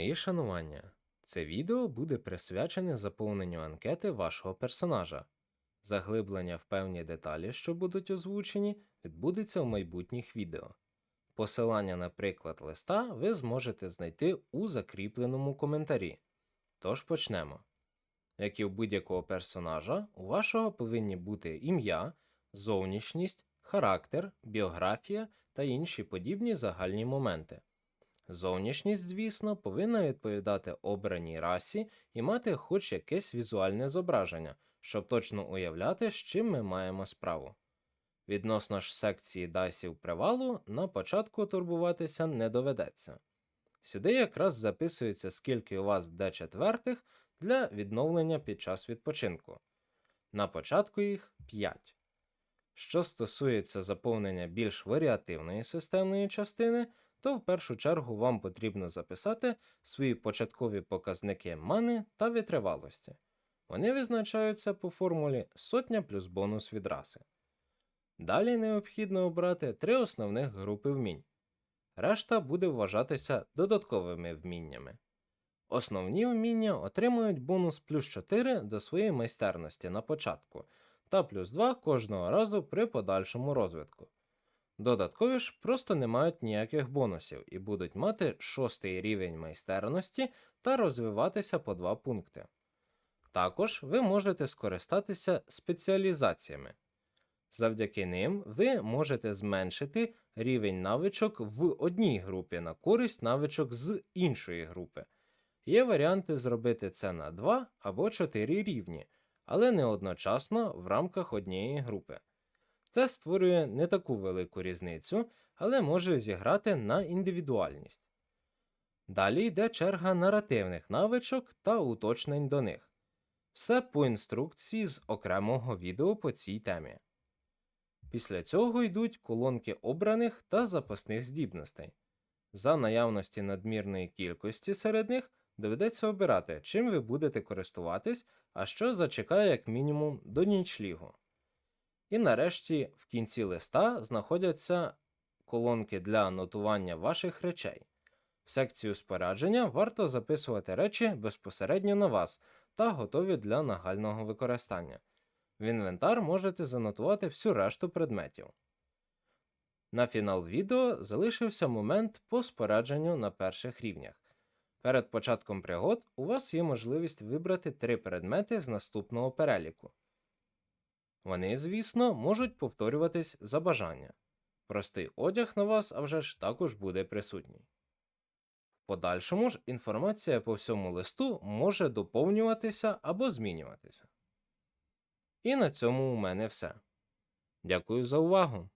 Мої шанування. Це відео буде присвячене заповненню анкети вашого персонажа. Заглиблення в певні деталі, що будуть озвучені, відбудеться в майбутніх відео. Посилання на приклад листа ви зможете знайти у закріпленому коментарі. Тож почнемо. Як і у будь-якого персонажа, у вашого повинні бути ім'я, зовнішність, характер, біографія та інші подібні загальні моменти. Зовнішність, звісно, повинна відповідати обраній расі і мати хоч якесь візуальне зображення, щоб точно уявляти, з чим ми маємо справу. Відносно ж секції дайсів привалу, на початку турбуватися не доведеться. Сюди якраз записується, скільки у вас де четвертих для відновлення під час відпочинку. На початку їх 5. Що стосується заповнення більш варіативної системної частини, то в першу чергу вам потрібно записати свої початкові показники мани та витривалості. Вони визначаються по формулі сотня плюс бонус від раси. Далі необхідно обрати три основних групи вмінь. Решта буде вважатися додатковими вміннями. Основні вміння отримують бонус плюс 4 до своєї майстерності на початку та плюс 2 кожного разу при подальшому розвитку. Додаткові ж просто не мають ніяких бонусів і будуть мати шостий рівень майстерності та розвиватися по 2 пункти. Також ви можете скористатися спеціалізаціями. Завдяки ним ви можете зменшити рівень навичок в одній групі на користь навичок з іншої групи. Є варіанти зробити це на 2 або 4 рівні, але не одночасно в рамках однієї групи. Це створює не таку велику різницю, але може зіграти на індивідуальність. Далі йде черга наративних навичок та уточнень до них. Все по інструкції з окремого відео по цій темі. Після цього йдуть колонки обраних та запасних здібностей. За наявності надмірної кількості серед них доведеться обирати, чим ви будете користуватись, а що зачекає як мінімум до нічлігу. І нарешті в кінці листа знаходяться колонки для анотування ваших речей. В секцію спорядження варто записувати речі безпосередньо на вас та готові для нагального використання. В інвентар можете занотувати всю решту предметів. На фінал відео залишився момент по спорядженню на перших рівнях. Перед початком пригод у вас є можливість вибрати три предмети з наступного переліку. Вони, звісно, можуть повторюватись за бажання. Простий одяг на вас, а вже ж також буде присутній. В подальшому ж інформація по всьому листу може доповнюватися або змінюватися. І на цьому у мене все. Дякую за увагу!